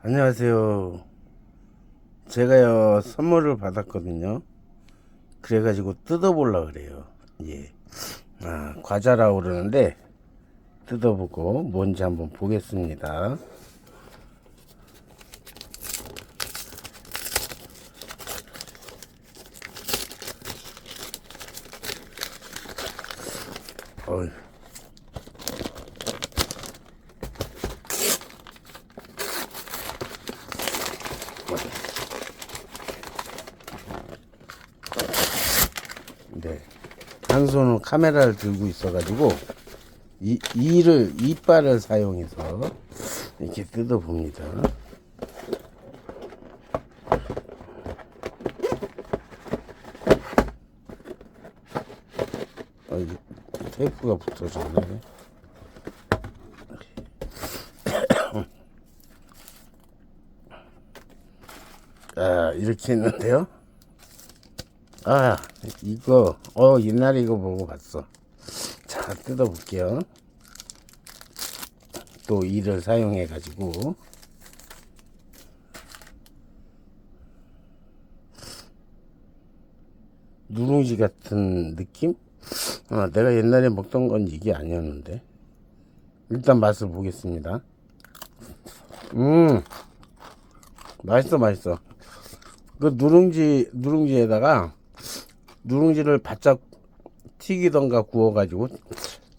안녕하세요. 제가요 선물을 받았거든요. 그래가지고 뜯어보려 그래요. 예. 아 과자라고 그러는데 뜯어보고 뭔지 한번 보겠습니다. 어이. 네. 한 손은 카메라를 들고 있어가지고 이 이를 이빨을 사용해서 이렇게 뜯어 봅니다. 아, 테이프가 붙어졌네. 아, 이렇게 했는데요. 아, 이거, 어, 옛날에 이거 보고 봤어. 자, 뜯어볼게요. 또 이를 사용해가지고. 누룽지 같은 느낌? 아, 내가 옛날에 먹던 건 이게 아니었는데. 일단 맛을 보겠습니다. 음, 맛있어, 맛있어. 그 누룽지, 누룽지에다가 누룽지를 바짝 튀기던가 구워가지고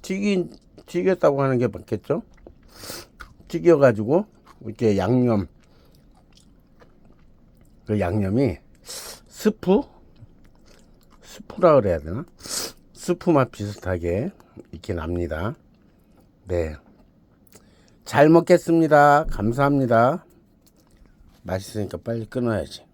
튀긴 튀겼다고 하는 게 맞겠죠? 튀겨가지고 이렇게 양념 그 양념이 스프 스프라 그래야 되나? 스프 맛 비슷하게 이렇게 납니다. 네. 잘 먹겠습니다. 감사합니다. 맛있으니까 빨리 끊어야지.